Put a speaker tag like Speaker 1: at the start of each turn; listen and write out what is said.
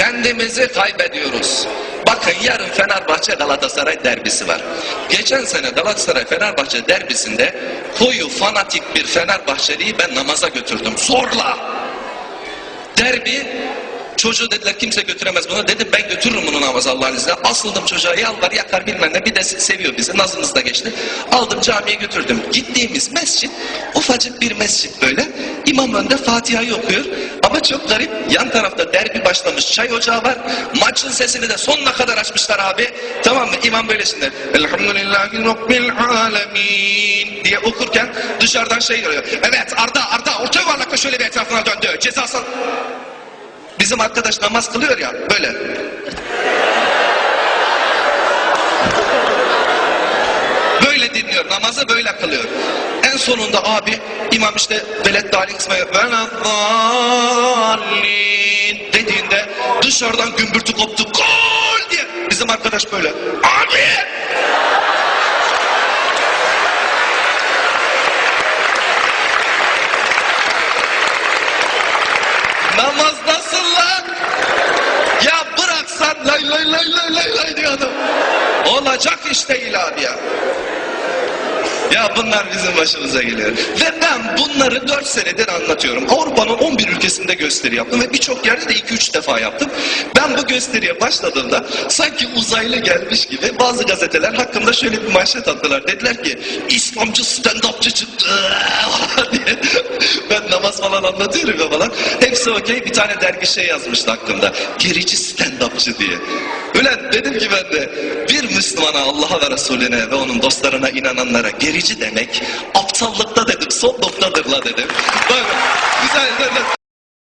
Speaker 1: Kendimizi kaybediyoruz. Bakın yarın Fenerbahçe Galatasaray derbisi var. Geçen sene Galatasaray Fenerbahçe derbisinde koyu fanatik bir Fenerbahçeliyi ben namaza götürdüm. Zorla. Derbi Çocuğu dediler kimse götüremez bunu. Dedim ben götürürüm bunu namaz Allah'ın izniyle. Asıldım çocuğa yalvar yakar bilmem ne. Bir de seviyor bizi. Nazımız da geçti. Aldım camiye götürdüm. Gittiğimiz mescit ufacık bir mescit böyle. İmam önde Fatiha'yı okuyor. Ama çok garip. Yan tarafta derbi başlamış. Çay ocağı var. Maçın sesini de sonuna kadar açmışlar abi. Tamam mı? İmam böyle şimdi. Elhamdülillahi Rabbil alemin diye okurken dışarıdan şey geliyor. Evet Arda Arda orta yuvarlakla şöyle bir etrafına döndü. Cezasal. Bizim arkadaş namaz kılıyor ya böyle. Böyle dinliyor namazı böyle kılıyor. En sonunda abi imam işte velet dali kısmı veleddallin dediğinde dışarıdan gümbürtü koptu gol diye bizim arkadaş böyle abi Namaz nasıl lan? Ya bıraksan lay lay lay lay lay lay diyor adam. Olacak iş değil abi ya. Ya bunlar bizim başımıza geliyor. Ve ben bunları 4 senedir anlatıyorum. Avrupa'nın 11 ülkesinde gösteri yaptım ve birçok yerde de 2-3 defa yaptım. Ben bu gösteriye başladığımda sanki uzaylı gelmiş gibi bazı gazeteler hakkında şöyle bir manşet attılar. Dediler ki İslamcı stand-upçı çıktı diye. Ben namaz falan anlatıyorum ya falan. Hepsi okey. Bir tane dergi şey yazmıştı hakkında. Gerici stand-upçı diye. Ulan dedim ki ben de bir Müslümana Allah'a ve Resulüne ve onun dostlarına inananlara gerici demek aptallıkta dedim son noktadır la dedim. Güzel.